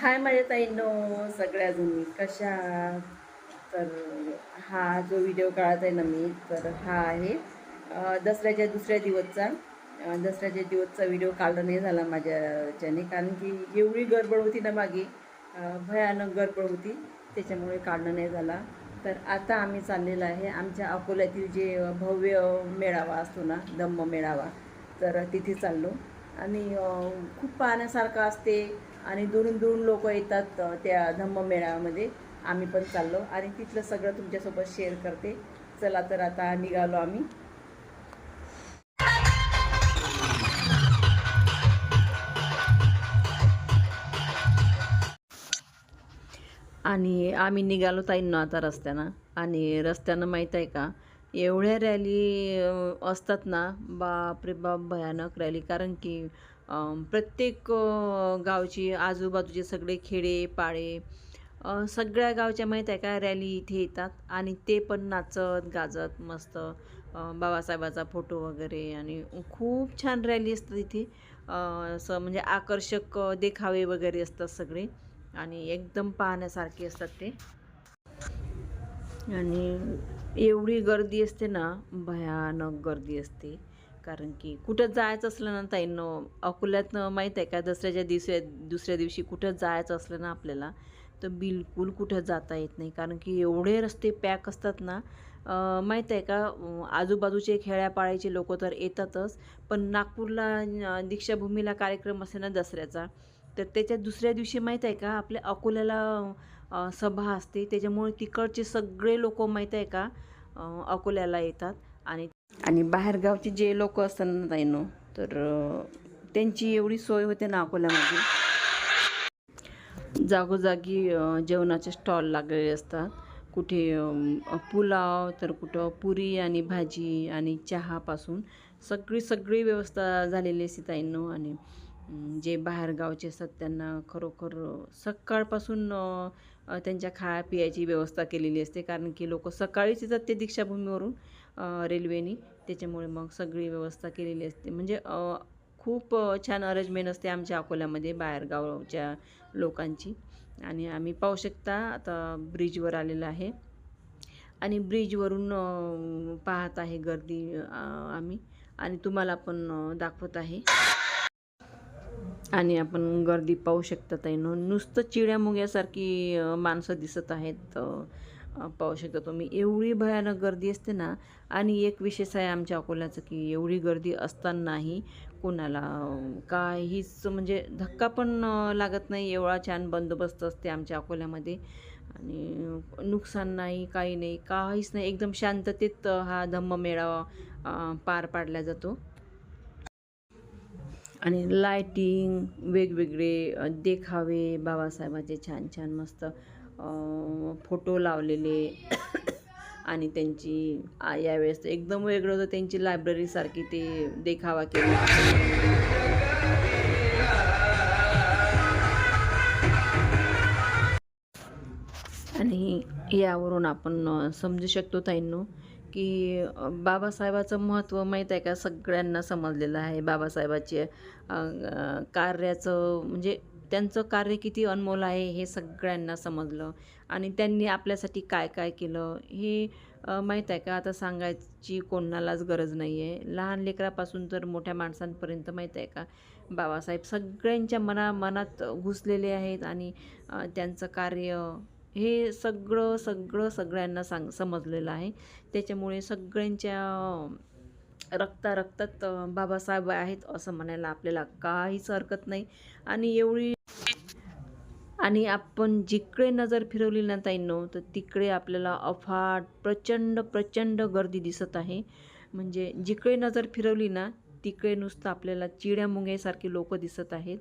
हाय माझ्या ताईंनो सगळ्या जणी कशा तर हा जो व्हिडिओ काढत आहे ना मी तर हा आहे दसऱ्याच्या दुसऱ्या दिवसचा. दसऱ्याच्या दिवसचा व्हिडिओ काढला नाही झाला माझ्याच्याने कारण की एवढी गडबड होती ना मागे भयानक गडबड होती त्याच्यामुळे काढणं नाही झाला. तर आता आम्ही चाललेलं आहे आमच्या अकोल्यातील जे भव्य मेळावा असतो ना दम्म मेळावा तर तिथे चाललो. आणि खूप पाहण्यासारखं असते आणि दुरून दुरून लोक येतात त्या धम्म मेळाव्यामध्ये आम्ही पण चाललो आणि तिथलं सगळं तुमच्यासोबत शेअर करते. चला तर आता निघालो आम्ही. आणि आम्ही निघालो ताईंनो आता रस्त्यानं. आणि रस्त्यानं माहीत आहे का एवढ्या रॅली असतात ना बाप रे बाप भयानक रॅली. कारण की प्रत्येक गावची आजूबाजूचे सगळे खेडे पाळे सगळ्या गावच्या माहीत आहे का रॅली इथे येतात आणि ते पण नाचत गाजत मस्त बाबासाहेबाचा फोटो वगैरे आणि खूप छान रॅली असतात इथे. असं म्हणजे आकर्षक देखावे वगैरे असतात सगळे आणि एकदम पाहण्यासारखे असतात ते. आणि एवढी गर्दी असते ना भयानक गर्दी असते. कारण की कुठं जायचं असलं ना ताईंनो अकोल्यातनं माहीत आहे का दसऱ्याच्या दिवशी दुसऱ्या दिवशी कुठं जायचं असलं ना आपल्याला तर बिलकुल कुठं जाता येत नाही. कारण की एवढे रस्ते पॅक असतात ना माहीत आहे का आजूबाजूचे खेड्यापाड्याचे लोक तर येतातच पण नागपूरला दीक्षाभूमीला कार्यक्रम असे ना दसऱ्याचा तर त्याच्या दुसऱ्या दिवशी माहीत आहे का आपल्या अकोल्याला सभा असते त्याच्यामुळे तिकडचे सगळे लोक माहीत आहे का अकोल्याला येतात. आणि आणि बाहेरगावचे जे लोक असतात ना ताईनो तर त्यांची एवढी सोय होते ना अकोल्यामध्ये. जागोजागी जेवणाचे स्टॉल लागलेले असतात. कुठे पुलाव तर कुठं पुरी आणि भाजी आणि चहापासून सगळी सगळी व्यवस्था झालेली असते ताईंनो. आणि जे बाहेरगावचे असतात त्यांना खरोखर सकाळपासून त्यांच्या खाया पियाची व्यवस्था केलेली असते. कारण की लोक सकाळीच येतात ते दीक्षाभूमीवरून. रेल्वेनी. त्याच्यामुळे मग सगळी व्यवस्था केलेली असते. म्हणजे खूप छान अरेंजमेंट असते आमच्या अकोल्यामध्ये बाहेरगावच्या लोकांची. आणि आम्ही पाहू शकता आता ब्रिजवर आलेलं आहे. आणि ब्रिजवरून पाहत आहे गर्दी आम्ही. आणि तुम्हाला पण दाखवत आहे. आणि आपण गर्दी पाहू शकता ताईनो. नुसतं चिड्यामुग्यासारखी माणसं दिसत आहेत. पाहू शकता तुम्ही. एवढी भयानक गर्दी असते ना आणि एक विशेष आहे आमच्या अकोल्याचं की एवढी गर्दी असतानाही कोणाला काहीच म्हणजे धक्का पण लागत नाही. एवढा छान बंदोबस्त असते आमच्या अकोल्यामध्ये. आणि नुकसान नाही काही नाही काहीच नाही. एकदम शांततेत हा धम्म मेळावा पार पाडला जातो. आणि लायटिंग वेगवेगळे देखावे बाबासाहेबाचे छान छान मस्त फोटो लावलेले आणि त्यांची यावेळेस एकदम वेगळं होतं. त्यांची लायब्ररीसारखी ते देखावा केला. आणि यावरून आपण समजू शकतो ताईंनो की बाबासाहेबाचं महत्त्व माहीत आहे का? सगळ्यांना समजलेलं आहे. बाबासाहेबाचे कार्याचं म्हणजे त्यांचं कार्य किती अनमोल आहे हे सगळ्यांना समजलं. आणि त्यांनी आपल्यासाठी काय काय केलं हे माहीत आहे का? आता सांगायची कोणालाच गरज नाही आहे लहान लेकरापासून तर मोठ्या माणसांपर्यंत माहीत आहे का? बाबासाहेब सगळ्यांच्या मना मनात घुसलेले आहेत आणि त्यांचं कार्य हे सगळं सगळं सगळ्यांना सांग समजलेलं आहे. त्याच्यामुळे सगळ्यांच्या रक्ता रक्तात बाबासाहेब आहेत असं म्हणायला आपल्याला काहीच हरकत नाही. आणि एवढी आणि आपण जिकडे नजर फिरवली ना ताईंनो तर तिकडे आपल्याला अफाट प्रचंड प्रचंड गर्दी दिसत आहे. म्हणजे जिकडे नजर फिरवली ना तिकडे नुसतं आपल्याला चिड्यामुंग्यासारखे लोक दिसत आहेत.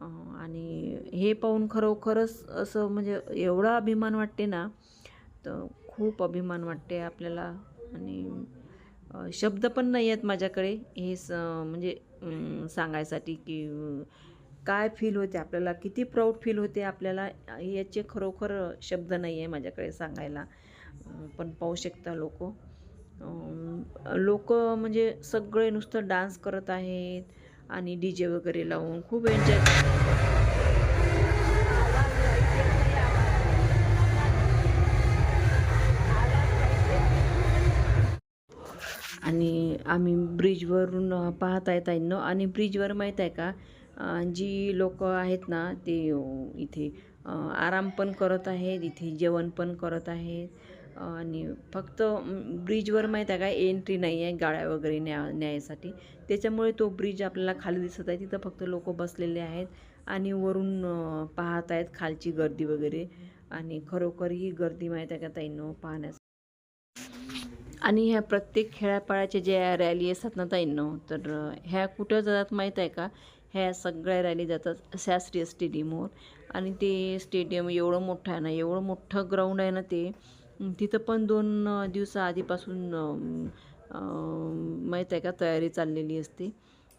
आणि हे पाहून खरोखरच असं म्हणजे एवढा अभिमान वाटते ना तर खूप अभिमान वाटते आपल्याला. आणि शब्द पण नाही आहेत माझ्याकडे. हे स म्हणजे सांगायसाठी की काय फील होते आपल्याला? किती प्राऊड फील होते आपल्याला? याचे खरोखर शब्द नाही आहे माझ्याकडे सांगायला. पण पाहू शकता लोक. लोक म्हणजे सगळे नुसतं डान्स करत आहेत आणि डी जे वगैरे लावून खूप एन्जॉय आणि आम्ही ब्रिजवरून पाहत आहेत ना आणि ब्रिजवर माहीत आहे का? जी लोक आहेत ना ते इथे आराम पण करत आहेत इथे जेवण पण करत आहेत. आणि फक्त ब्रिजवर माहीत आहे का एंट्री नाही आहे गाड्या वगैरे न्या न्यायसाठी. त्याच्यामुळे तो ब्रिज आपल्याला खाली दिसत आहे. तिथं फक्त लोक बसलेले आहेत आणि वरून पाहत आहेत खालची गर्दी वगैरे. आणि खरोखर ही गर्दी माहीत आहे का ताईंनो पाहण्यास. आणि ह्या प्रत्येक खेळापाळ्याच्या ज्या रॅली असतात ना ताईंनो तर ह्या कुठं जातात माहीत आहे का ह्या सगळ्या रॅली जातात. शास्त्रीय स्टेडियमवर. आणि ते स्टेडियम एवढं मोठं आहे ना एवढं मोठं ग्राउंड आहे ना ते तिथं पण दोन दिवसाआधीपासून माहीत आहे का तयारी चाललेली असते.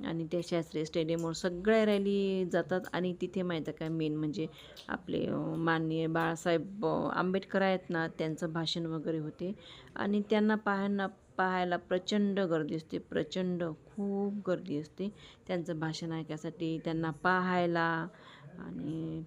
आणि त्या शास्त्रीय स्टेडियमवर सगळ्या रॅली जातात. आणि तिथे माहीत आहे काय मेन म्हणजे आपले माननीय बाळासाहेब आंबेडकर आहेत ना त्यांचं भाषण वगैरे होते. आणि त्यांना पाहायला पाहायला प्रचंड गर्दी असते प्रचंड खूप गर्दी असते त्यांचं भाषण ऐकायसाठी. त्यांना पाहायला आणि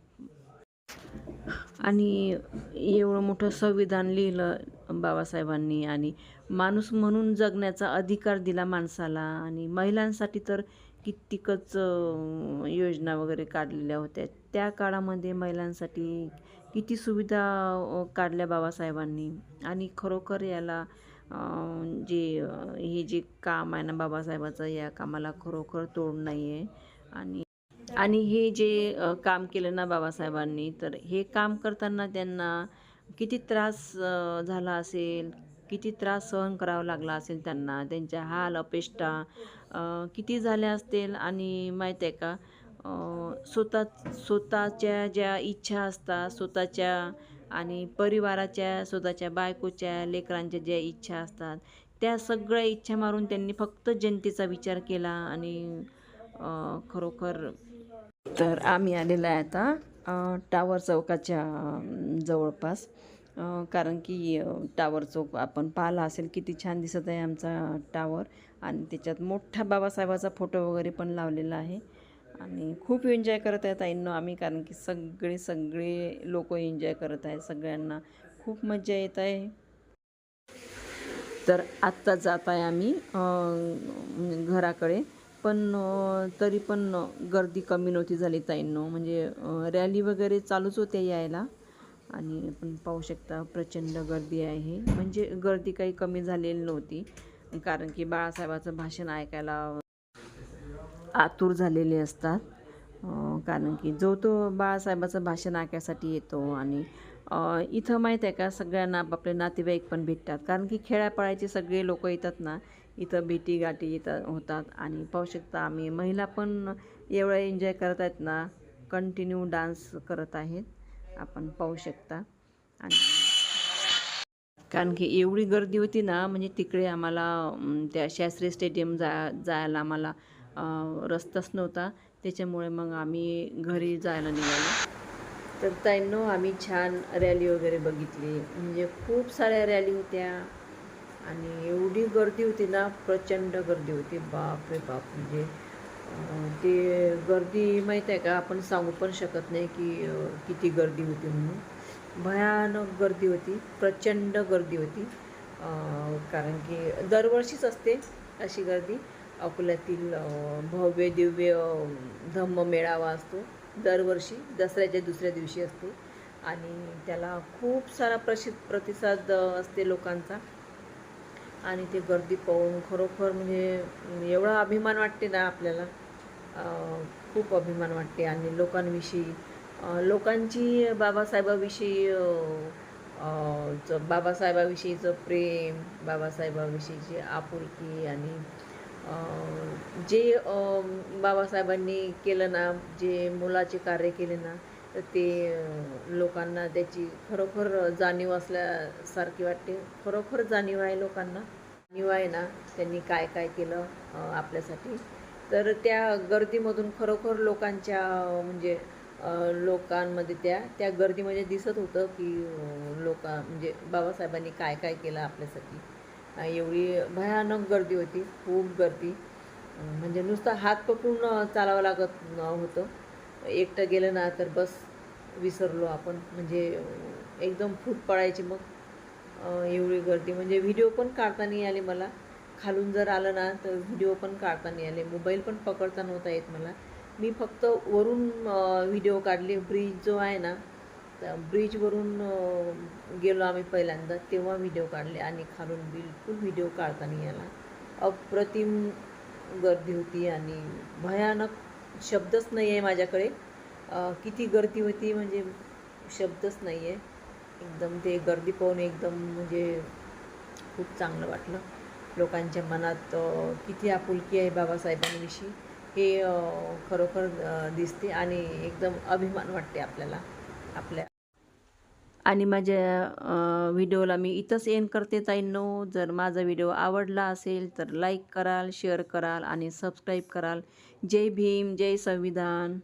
आणि एवढं मोठं संविधान लिहिलं बाबासाहेबांनी आणि माणूस म्हणून जगण्याचा अधिकार दिला माणसाला आणि महिलांसाठी तर कित्येकच योजना वगैरे काढलेल्या होत्या. त्या काळामध्ये महिलांसाठी किती सुविधा काढल्या बाबासाहेबांनी. आणि खरोखर याला जे हे जे काम आहे ना बाबासाहेबाचं या कामाला खरोखर तोड नाही आहे आणि आणि हे जे काम केलं ना बाबासाहेबांनी तर हे काम करताना त्यांना किती त्रास झाला असेल किती त्रास सहन करावा लागला असेल त्यांना त्यांच्या हाल अपेष्टा किती झाल्या असतील? आणि माहीत आहे का स्वतः स्वतःच्या ज्या इच्छा असतात स्वतःच्या आणि परिवाराच्या स्वतःच्या बायकोच्या लेकरांच्या ज्या इच्छा असतात त्या सगळ्या इच्छा मारून त्यांनी फक्त जनतेचा विचार केला आणि खरोखर तर आम्ही आलेला आहे आता. टावर चौकाच्या जवळपास. कारण की टावर चौक आपण पाहिला असेल किती छान दिसत आहे आमचा टावर आणि त्याच्यात मोठा बाबासाहेबाचा फोटो वगैरे पण लावलेला आहे. आणि खूप एन्जॉय करत आहेत ताईंनो आम्ही कारण की सगळे सगळे लोक एन्जॉय करत आहेत. सगळ्यांना खूप मजा येत आहे. तर आत्ता जात आहे आम्ही घराकडे. पण तरी पण गर्दी कमी नव्हती झाली ताईंनो. म्हणजे रॅली वगैरे चालूच होत्या यायला. आणि आपण पाहू शकता प्रचंड गर्दी आहे. म्हणजे गर्दी काही कमी झालेली नव्हती. कारण की बाळासाहेबाचं भाषण ऐकायला आतुर झालेले असतात. कारण की जो तो बाळासाहेबाचं भाषण ऐकायसाठी येतो आणि इथं माहीत आहे का सगळ्यांना आपापले नातेवाईक पण भेटतात. कारण की खेड्यापाड्याचे सगळे लोक येतात ना इथं भेटी गाठी येतात होतात आणि पाहू शकता आम्ही. महिला पण एवढं एन्जॉय करत आहेत ना कंटिन्यू डान्स करत आहेत. आपण पाहू शकता. आणि कारण की एवढी गर्दी होती ना म्हणजे तिकडे आम्हाला त्या शास्त्री स्टेडियम जा जायला आम्हाला रस्ताच नव्हता. त्याच्यामुळे मग आम्ही घरी जायला निघालो. तर ताईंनो आम्ही छान रॅली वगैरे बघितली. म्हणजे खूप साऱ्या रॅली होत्या. आणि एवढी गर्दी होती ना प्रचंड गर्दी होती. बाप रे बाप म्हणजे ते गर्दी माहीत आहे का? आपण सांगू पण शकत नाही की किती गर्दी होती म्हणून. भयानक गर्दी होती प्रचंड गर्दी होती. कारण की दरवर्षीच असते अशी गर्दी. अकोल्यातील भव्य दिव्य धम्म मेळावा असतो. दरवर्षी दसऱ्याच्या दुसऱ्या दिवशी असतो. आणि त्याला खूप सारा प्रशि प्रतिसाद असते लोकांचा. आणि ते गर्दी पाहून खरोखर म्हणजे एवढा अभिमान वाटते ना आपल्याला. खूप अभिमान वाटते आणि लोकांविषयी. लोकांची बाबासाहेबाविषयी बाबासाहेबाविषयीचं प्रेम बाबासाहेबाविषयीची आपुलकी आणि जे बाबासाहेबांनी केलं ना जे मुलाचे कार्य केले ना तर ते लोकांना त्याची खरोखर जाणीव असल्यासारखी वाटते. खरोखर जाणीव आहे लोकांना. आहे ना त्यांनी काय काय केलं आपल्यासाठी. तर त्या गर्दीमधून खरोखर लोकांच्या म्हणजे लोकांमध्ये त्या त्या गर्दीमध्ये दिसत होतं की अं, लोका म्हणजे बाबासाहेबांनी काय काय केलं आपल्यासाठी. एवढी भयानक गर्दी होती खूप गर्दी. म्हणजे नुसतं हात पकडून चालावं लागत होतं एकटं गेलं ना तर बस विसरलो आपण. म्हणजे एकदम फूट पडायची मग एवढी गर्दी. म्हणजे व्हिडिओ पण काढता नाही आले मला. खालून जर आलं ना तर व्हिडिओ पण काढता नाही आले मोबाईल पण पकडता नव्हता येत मला. मी फक्त वरून व्हिडिओ काढले. ब्रिज जो आहे ना त्या ब्रिजवरून गेलो आम्ही पहिल्यांदा तेव्हा व्हिडिओ काढले. आणि खालून बिलकुल व्हिडिओ काढता नाही आला अप्रतिम गर्दी होती आणि भयानक शब्दच नाही आहे माझ्याकडे किती गर्दी होती म्हणजे शब्दच नाही आहे एकदम ते गर्दी पाहून एकदम म्हणजे खूप चांगलं वाटलं. लोकांच्या मनात किती आपुलकी आहे बाबासाहेबांविषयी हे खरोखर दिसते आणि एकदम अभिमान वाटते आपल्याला. आपल्या आणि माझ्या व्हिडिओला मी इथंच एंड करते ताईंनो. जर माझा व्हिडिओ आवडला असेल तर लाईक कराल शेअर कराल आणि सबस्क्राईब कराल. जय भीम जय संविधान.